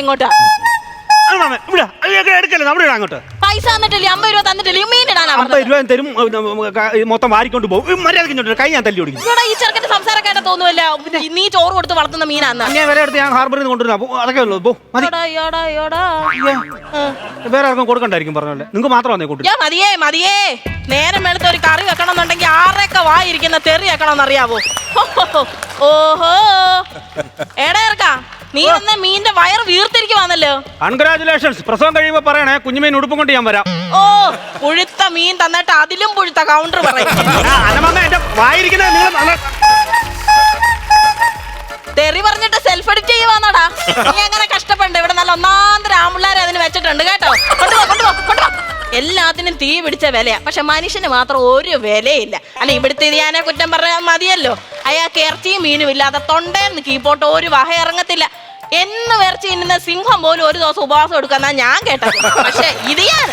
ഉണ്ടാക്കാം ഇങ്ങോട്ട് അങ്ങോട്ട്. പൈസ തന്നിട്ടില്ലേ? അമ്പത് രൂപ തന്നിട്ടില്ലേ? മീൻ ഇടാനാ അമ്പത് രൂപ തരും മൊത്തം വാരിക്കൊണ്ട് പോകും. മര്യാദ കൈ ഞാൻ തല്ലി ഓടിക്കും. ഈ ചെറുക്കന്റെ സംസാരക്കായിട്ട് തോന്നുമല്ല നീ ചോറ് കൊടുത്ത് വളർത്തുന്ന മീനാന്ന്. ഞാൻ വില എടുത്ത് ഞാൻ ഹാർബറിൽ നിന്ന് കൊണ്ടുവരാം അപ്പൊ അതൊക്കെ ഉള്ളൂ. പോ. വേറെ ആർക്കും കൊടുക്കണ്ടായിരിക്കും പറഞ്ഞല്ലേ നിങ്ങൾക്ക് മാത്രം വന്നേ കൂട്ടി മതിയേ മതിയേ. നേരം എടുത്ത് ഒരു കറി വെക്കണം എന്നുണ്ടെങ്കിൽ ആറൊക്കെ വായിരിക്കുന്ന തെറി വെക്കണം അറിയാവോ ഓഹോ. എടാ ഇറക്കാ നീ വന്ന മീന്റെ വയറ് വീർത്തിരിക്കുവാന്നല്ലോ. കൺഗ്രാചുലേഷൻസ് പ്രസവം കഴിയുമ്പോ പറയണേ കുഞ്ഞുമീൻ ഉടുപ്പും കൊണ്ട് ഞാൻ വരാം. ഓ പുഴുത്ത മീൻ തന്നിട്ട് അതിലും പുഴുത്ത കൗണ്ടർ പറയും. ആ, അനമാമ എന്റെ വായിരിക്കുന്നത് നിങ്ങൾ നല്ല- തെറി പറഞ്ഞിട്ട് സെൽഫ് എഡിറ്റ് ചെയ്യുവാന്നടാ. നീ അങ്ങനെ കഷ്ടപ്പെടണ്ട? ഇവിടെ നല്ല ഒന്നാന്തര ആമ്പിള്ളേരെ അതിന് വെച്ചിട്ടുണ്ട് കേട്ടോ. കൊണ്ടുപോ കൊണ്ടുപോ കൊണ്ടുപോ. എല്ലാത്തിനും തീ പിടിച്ച വിലയാ. പക്ഷെ മനുഷ്യന് മാത്രം ഒരു വിലയില്ല. അല്ല ഇവിടുത്തെ ഞാനെ കുറ്റം പറയാൻ മതിയല്ലോ. അയാൾക്ക് ഇറച്ചിയും മീനും ഇല്ലാതെ തൊണ്ടേന്ന് കീപ്പോട്ട് ഒരു വഹ ഇറങ്ങത്തില്ല എന്ന് വിറച്ചി തിന്നുന്ന സിംഹം പോലും ഒരു ദിവസം ഉപവാസം എടുക്കാന്നാ ഞാൻ കേട്ടത്. പക്ഷെ ഇത് ഞാൻ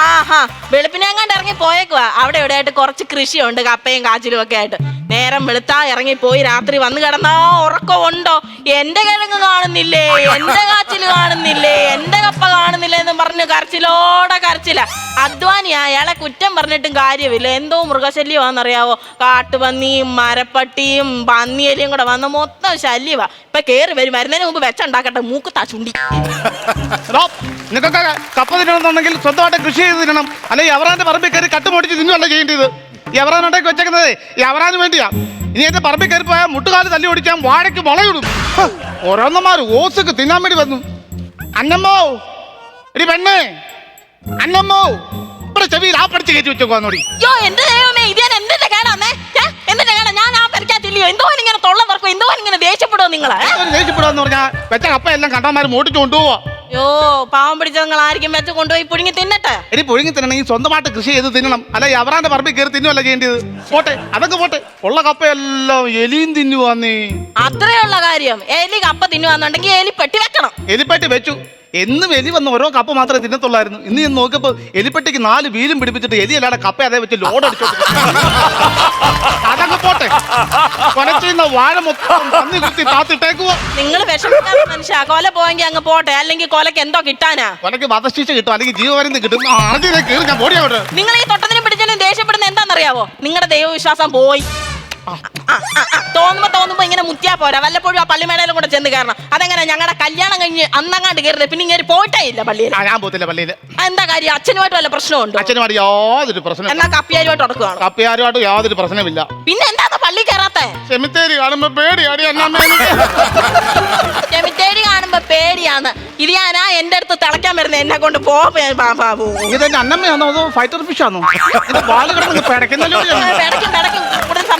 ആഹാ വെളുപ്പിനെങ്ങാണ്ട് ഇറങ്ങി പോയേക്കുവാ അവിടെ ഇവിടെ ആയിട്ട് കുറച്ച് കൃഷിയുണ്ട് കപ്പയും കാച്ചിലും ഒക്കെ ആയിട്ട്. നേരം വെളുത്താ ഇറങ്ങി പോയി രാത്രി വന്ന് കിടന്നാ ഉറക്കം ഉണ്ടോ എന്റെ കിഴങ്ങ് കാണുന്നില്ലേ? എന്റെ കാച്ചിൽ കാണുന്നില്ലേ? എന്റെ കപ്പ കാണുന്നില്ലേ എന്ന് പറഞ്ഞ് കരച്ചിലോടെ കരച്ചില. അധ്വാനിയാ അയാളെ കുറ്റം പറഞ്ഞിട്ടും കാര്യമില്ല. എന്തോ മൃഗശല്യമാണെന്നറിയാവോ? കാട്ടുപന്നിയും മരപ്പട്ടിയും പന്നിയലിയും കൂടെ വന്ന് മൊത്തം ശല്യവാ ഇപ്പൊ കേറി വരും. വരുന്നതിന് മുമ്പ് വെച്ചുണ്ടാക്കട്ടെ. മൂക്ക് ചുണ്ടി. നിങ്ങൾക്കൊക്കെ കപ്പ തിന്നണമെന്നുണ്ടെങ്കിൽ സ്വന്തമായിട്ട് കൃഷി ചെയ്ത് തിന്നണം. അല്ലെങ്കിൽ അവരാന്റെ പറമ്പിൽ കയറി കട്ടുമോടിച്ച് തിന്നുവല്ല ചെയ്യേണ്ടത്? ഈ അവറാനുണ്ടാക്കി വെച്ചേക്കുന്നത് ഈ അവറാന് വേണ്ടിയാ. ഇനി എന്റെ പറമ്പിൽ കയറി പോയാൽ മുട്ടുകാൽ തല്ലി ഓടിക്കാൻ വാഴയ്ക്ക് മുളയിടും ഓരോന്നമാർ ഓസക്ക് തിന്നാൻ വേണ്ടി വന്നു. അന്നമ്മോ എടി പെണ്ണേ. അന്നമ്മോ ഇവിടെ ചെവിയിൽ ആ പഠിച്ച് കയറ്റി യോ ദൈവമേ ഇത് ഞാൻ എന്തിന്റെ? എന്തിന്റെ ഞാൻ ആ പെരക്കാത്തില്ലയോ എന്തോ ഇങ്ങനെ തൊള്ള തുറക്കും എന്തോ ഇങ്ങനെ ദേഷ്യപ്പെടുവോ നിങ്ങൾ? ഏ? ഒരു പറഞ്ഞാൽ വെച്ച കപ്പ എല്ലാം കണ്ടാമാര് മോട്ടിച്ചു കൊണ്ടുപോവാ. യോ പാവം പിടിച്ച നിങ്ങൾ ആയിരിക്കും വെച്ച് കൊണ്ടുപോയി പുഴുങ്ങി തിന്നട്ടെ? എടി പുഴുങ്ങി തിന്നണമെങ്കിൽ സ്വന്തമായിട്ട് കൃഷി ചെയ്ത് തിന്നണം. അല്ല അവറാന്റെ പറമ്പിൽ കയറി തിന്നുമല്ല ചെയ്യേണ്ടത്? പോട്ടെ അതൊക്കെ പോട്ടെ. ഉള്ള കപ്പയെല്ലാം എലിയും തിന്നുവാന്നേ. അത്രയുള്ള കാര്യം. എലി കപ്പ തിന്നുവാന്നുണ്ടെങ്കിൽ എലി പെട്ടി വെക്കണം. എലിപ്പെട്ടി വെച്ചു. എന്നും എലി വന്ന ഓരോ കപ്പ മാത്രമേ തിന്നത്തുള്ളായിരുന്നു. ഇന്ന് ഞാൻ നോക്കിയപ്പോ എലിപ്പെട്ടിക്ക് നാല് വീലും പിടിപ്പിച്ചിട്ട് എലി അല്ലാതെ കപ്പ അതേ വെച്ച് ലോഡ് അടിച്ചു അതൊക്കെ പോട്ടെ. കൊലച്ചുന്ന വാഴ മൊത്തം പന്നി കുത്തി താത്തിട്ടേക്കുവോ? നിങ്ങൾ വിഷമിക്കാത്ത മനുഷ്യ കൊല പോയെങ്കിൽ അങ്ങ് പോട്ടെ. അല്ലെങ്കിൽ കൊലക്ക് എന്തോ കിട്ടാനാ? കൊലക്ക് വധശിക്ഷ കിട്ടും അല്ലെങ്കിൽ ജീവമരുന്ന് കിട്ടും. ആദ്യം കയറി ഞാൻ ഓടിയാവട്ടെ നിങ്ങൾ ഈ തൊട്ടതിനും പിടിച്ചതിനും ദേഷ്യപ്പെടുന്ന എന്താണെന്നറിയാവോ? നിങ്ങളുടെ ദൈവവിശ്വാസം പോയി. തോന്നുമ്പോ ഇങ്ങനെ മുത്തിയാ പോരാ. വല്ലപ്പോഴും ആ പള്ളിമേടയിലും കൂടെ ചെന്ന് കയറണം. അതെങ്ങനെ? ഞങ്ങളുടെ കല്യാണം കഴിഞ്ഞ് അന്നങ്ങാണ്ട് കയറുന്നത് പിന്നെ ഇങ്ങനെ പോയിട്ടേ ഇല്ല പള്ളിയിൽ ആ ഞാൻ പോത്തില്ല പള്ളിയിൽ എന്താ കാര്യം? അച്ഛനുമായിട്ട് വല്ല പ്രശ്നമുണ്ടോ അച്ഛനുമായിട്ട് യാതൊരു പ്രശ്നം എന്നാ കപ്പിയാരുമായിട്ട് ഉടക്കുവാണ് കപ്പിയാരുമായിട്ട് യാതൊരു പ്രശ്നമില്ല പിന്നെ എന്താ പള്ളി കയറാത്തെ? സെമിത്തേരി കാണുമ്പോ പേടിയാടി എന്നാ. ചെമിത്തേരി കാണുമ്പോ പേടിയാണ്. ഇത് ഞാനാ എന്റെ അടുത്ത് തിളക്കാൻ വരുന്നത് എന്നെ കൊണ്ട് പോ പേ-. ഇതെന്റെ അന്നമ്മയാണോ അതോ ഫൈറ്റർ ഫിഷ് ആണോ എന്റെ ബാൽ കിടന്ന് പിടയ്ക്കുന്നല്ലോ ആ, പിടയ്ക്കും പിടയ്ക്കും. കൂടുതൽ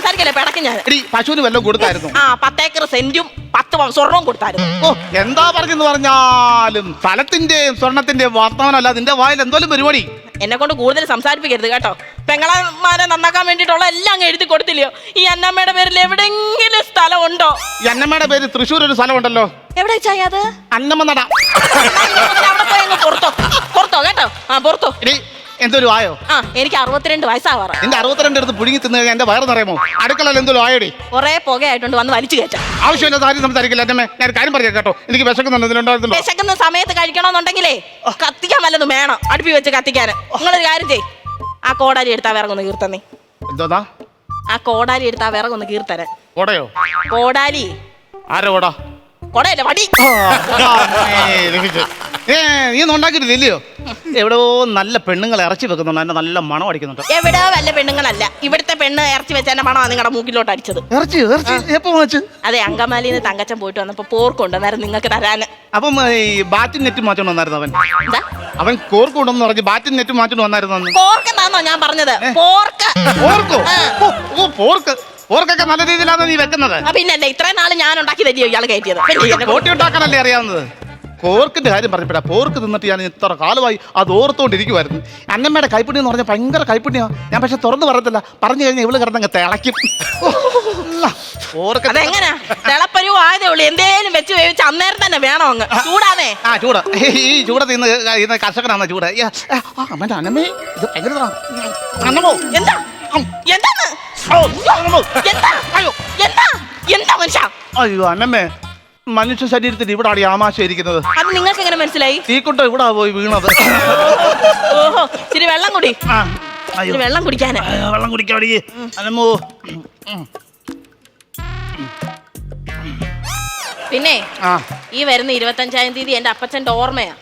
സംസാരിക്കല്ലേ? പിടയ്ക്കും ഞാൻ. എടി പശുവിന് വല്ലതും കൊടുത്തായിരുന്നു. ആ പത്തേക്കർ സെന്റും പത്ത് പവൻ സ്വർണവും കൊടുത്തായിരുന്നു. ഓ എന്താ പറഞ്ഞെന്ന് പറഞ്ഞാലും സ്ഥലത്തിന്റെയും സ്വർണത്തിന്റെയും വർത്തമാനമല്ല നിന്റെ വായിൽ എന്തോലും പരിപാടി. എന്നെ കൊണ്ട് കൂടുതൽ സംസാരിപ്പിക്കരുത് കേട്ടോ. പെങ്ങളമാരെ നന്നാക്കാൻ വേണ്ടിയിട്ടുള്ള എല്ലാം അങ്ങ് എഴുതി കൊടുത്തില്ലയോ? ഈ അന്നമ്മയുടെ പേരിൽ എവിടെങ്കിലും സ്ഥലം ഉണ്ടോ ഈ അന്നമ്മയുടെ പേര് തൃശ്ശൂർ ഒരു സ്ഥലമുണ്ടല്ലോ. എവിടെ അത്? അന്നമ്മ നട. അവിടെ പോയി അങ്ങ് പുറത്തോ. പുറത്തോ കേട്ടോ? ആ പുറത്തോ. എടി എന്തൊരു ആയോ ആ എനിക്ക് അറുപത്തിരണ്ട് വയസ്സാവാറ നിന്റെ അറുപത്തിരണ്ട് അടുത്ത് പുഴുങ്ങി തിന്നു കഴിഞ്ഞാൽ എന്റെ വയറ് നിറയുമോ അടുക്കളയിൽ എന്തൊരു ആയോടി കുറെ പുകയായിട്ടുണ്ട് വന്ന് വലിച്ചു കയറ്റാം. ആവശ്യമില്ലാത്ത കാര്യം സംസാരിക്കില്ല എന്നെ ഞാൻ ഒരു കാര്യം പറയാം കേട്ടോ. എനിക്ക് വിശക്കുന്നുണ്ട് ഇതിലുണ്ടായിരുന്നല്ലോ. വിശക്കുന്ന സമയത്ത് കഴിക്കണമെന്നുണ്ടെങ്കിലേ കത്തിക്കാൻ വല്ലതും വേണം. അടുപ്പി വെച്ച് കത്തിക്കാൻ. നിങ്ങളൊരു കാര്യം ചെയ് ആ കോടാലി എടുത്താ വിറകൊന്ന് കീർത്തന്നേ. എന്തോന്നാ? ആ കോടാലി എടുത്താ വിറകൊന്ന് കീർത്തരാൻ കോടയോ? കോടാലി. ആരോ കൊടയല്ല വടി. ഏ നീ ഒന്നും ഉണ്ടാക്കിയിട്ടില്ലയോ? എവിടെയോ നല്ല പെണ്ണുങ്ങൾ ഇറച്ചി വെക്കുന്നുണ്ട്. അതിന്റെ നല്ല മണം അടിക്കുന്നുണ്ട്. എവിടെ വല്ല പെണ്ണുങ്ങളല്ല. ഇവിടുത്തെ പെണ്ണ് ഇറച്ചി വെച്ചതിന്റെ മണമാണ് നിങ്ങളുടെ മൂക്കിലോട്ട് അടിച്ചത്. ഇറച്ചി ഇറച്ചി. എപ്പോ വാങ്ങിച്ചു? അതെ അങ്കമാലിന്ന് തങ്കച്ചൻ പോയിട്ട് വന്നപ്പോ പോർക്ക് അന്നേരം നിങ്ങൾക്ക് തരാന്. അപ്പം ഈ ബാറ്റും നെറ്റും മാറ്റോണ്ട് വന്നായിരുന്നു അവൻ. എന്താ? അവൻ കോർക്ക് ഉണ്ടെന്ന് പറഞ്ഞ് ബാറ്റും നെറ്റും മാറ്റണം വന്നായിരുന്നു അന്ന് പോർക്കെന്നാന്നോ ഞാൻ പറഞ്ഞത്? പോർക്ക്. പോർക്കോ? ആ. ഓ, ഓ പോർക്ക്. പോർക്കൊക്കെ നല്ല രീതിയിലാണ് നീ വെക്കുന്നത്? ആ, പിന്നല്ലേ ഇത്രയും നാൾ ഞാൻ ഉണ്ടാക്കി തരിയോ ഇയാൾ കയറ്റിയത് പിന്നെ കോട്ടി ഉണ്ടാക്കാനല്ലേ അറിയാവുന്നത്? പോർക്കിന്റെ കാര്യം പറഞ്ഞപ്പോഴാ പോർക്ക് തിന്നിട്ട് ഞാൻ ഇത്ര കാലമായി അത് ഓർത്തുകൊണ്ടിരിക്കുമായിരുന്നു അന്നമ്മയുടെ കൈപ്പിണി എന്ന് പറഞ്ഞാൽ ഭയങ്കര കൈപ്പിണിയാ ഞാൻ പക്ഷെ തുറന്നു പറയത്തില്ല. പറഞ്ഞു കഴിഞ്ഞാൽ ഇവൾ കിടന്നങ്ങ് തിളയ്ക്കും. പോർക്ക് അതെങ്ങനാ? തിളപ്പരുവോ ആയതേ ഉള്ളൂ. എന്തേലും വെച്ച് വേവിച്ച് അന്നേരം തന്നെ വേണോ അങ്ങ്. ചൂടാന്നേ. ആ ചൂട്. ഈ ചൂടത്ത് ഇന്ന് ഇന്ന് കർഷകനാണ് ചൂട്. ഏ, ആ, ആ, അമ്മേന്റെ അന്നമ്മേ ഇത് ഭയങ്കര ഇതാ. അന്നമ്മോ എന്താ എന്താന്ന്? ഓ, അന്നമ്മോ. എന്താ? അയ്യോ എന്താ എന്താ മനുഷ്യ? അയ്യോ അന്നമ്മേ മനുഷ്യ ശരീരത്തിൽ ഇവിടാണ് ഈ ആമാശ ഇരിക്കുന്നത്. അത് നിങ്ങൾക്ക് എങ്ങനെ മനസ്സിലായി തീക്കുട്ട ഇവിടെ പോയി വീണത്. ഓഹോ ഇച്ചിരി വെള്ളം കുടി. ആ, അയ്യോ. ഇച്ചിരി വെള്ളം കുടിക്കാന്. വെള്ളം കുടിക്കാടി അനമ്മോ പിന്നെ ആ. ഈ വരുന്ന ഇരുപത്തഞ്ചാം തീയതി എന്റെ അപ്പച്ചന്റെ ഓർമ്മയാ.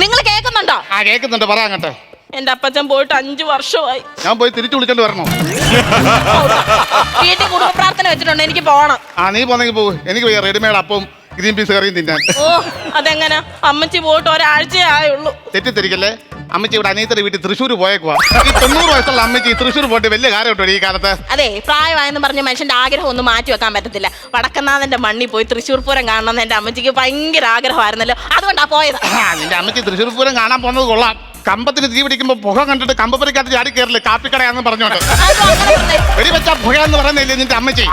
നിങ്ങൾ കേൾക്കുന്നുണ്ടോ? ആ കേൾക്കുന്നുണ്ട്. പറയാൻ കേട്ടെ എന്റെ അപ്പച്ചൻ പോയിട്ട് അഞ്ചു വർഷമായി. ഞാൻ പോയി തിരിച്ചു വിളിച്ചോണ്ട് വരണോ? വീട്ടിൽ കുടുംബ പ്രാർത്ഥന വെച്ചിട്ടുണ്ട് എനിക്ക് പോണം. ആ നീ പോന്നെങ്കിൽ പോകും എനിക്ക് വയ്യ റെഡിമേഡ് അപ്പം ഗ്രീൻ പീസ് കറിയും തിന്നാൻ. ഓ അതെങ്ങനെ? അമ്മച്ചി പോയിട്ട് ഒരാഴ്ചയേ ആയുള്ളൂ. തെറ്റിദ്ധരിക്കല്ലേ? അമ്മച്ചി ഇവിടെ അനിയത്തിന്റെ വീട്ടിൽ തൃശ്ശൂർ പോയേക്കുവാ. ഈ തൊണ്ണൂറ് വയസ്സുള്ള അമ്മച്ചി തൃശ്ശൂർ പോയിട്ട് വലിയ കാര്യമുണ്ടോ ഈ കാലത്ത്? അതെ പ്രായമായെന്ന് പറഞ്ഞ മനുഷ്യന്റെ ആഗ്രഹം ഒന്നും മാറ്റി വെക്കാൻ പറ്റത്തില്ല. വടക്കനാഥന്റെ മണ്ണിൽ പോയി തൃശ്ശൂർ പൂരം കാണണം എന്റെ അമ്മച്ചിക്ക് ഭയങ്കര ആഗ്രഹമായിരുന്നല്ലോ. അതുകൊണ്ടാ പോയത്. നിന്റെ അമ്മച്ചി തൃശ്ശൂർ പൂരം കാണാൻ പോകുന്നത് കൊള്ളാം. കമ്പത്തിന് തീ പിടിക്കുമ്പോ പുക കണ്ടിട്ട് കമ്പപ്പുരക്കകത്ത് ചാടി കയറില്ല കാപ്പിക്കടയാന്ന് പറഞ്ഞോണ്ട്. വെടി. വെടിവെച്ച പുക എന്ന് പറയുന്നില്ലേ നിന്റെ അമ്മച്ചി?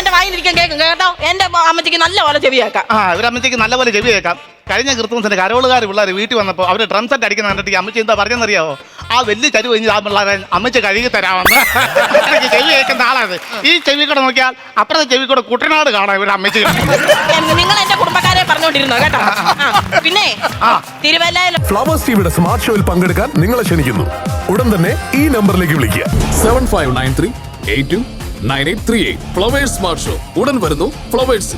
എന്റെ വായിലിരിക്കാൻ കേൾക്കും. കേട്ടോ? എന്റെ അമ്മച്ചിക്ക് നല്ല പോലെ ചെവിയാക്കാം ആ ഇവരമ്മച്ചിക്ക് നല്ലപോലെ ചെവി കേൾക്കാം. കഴിഞ്ഞ കൃത്യമസിന്റെ കരോളുകാർ പിള്ളേർ വീട്ടിൽ വന്നപ്പോൾ അവർ ഡ്രം സെറ്റ് അടിക്കുന്ന കണ്ടിട്ട് ഈ അമ്മച്ചി എന്താ പറഞ്ഞെന്നറിയാവോ? ആ വലിയ ചരി കഴിഞ്ഞ് ആ പിള്ളേരെ അമ്മച്ചി കഴുകി തരാമെന്ന്. എനിക്ക് ചെവി കേൾക്കുന്ന ആളാണ്. ഈ ചെവി കൂടെ നോക്കിയാൽ അപ്പുറത്തെ ചെവി കൂടെ കുട്ടനാട് കാണാം ഇവരുടെ അമ്മച്ചി നിങ്ങൾ എന്റെ കുടുംബക്കാരെ പറഞ്ഞോണ്ടിരുന്നോ കേട്ടോ? ആ, പിന്നെ തിരുവല്ല തിരുവല്ലയിൽ ഫ്ലവേഴ്സ് ടിവിയുടെ സ്മാർട്ട് ഷോയിൽ പങ്കെടുക്കാൻ നിങ്ങളെ ക്ഷണിക്കുന്നു. ഉടൻ തന്നെ ഈ നമ്പറിലേക്ക് വിളിക്കുക. Seven five nine three eight two nine eight three eight Flowers smart show ഉടൻ വരുന്നു ഫ്ലവേഴ്സ്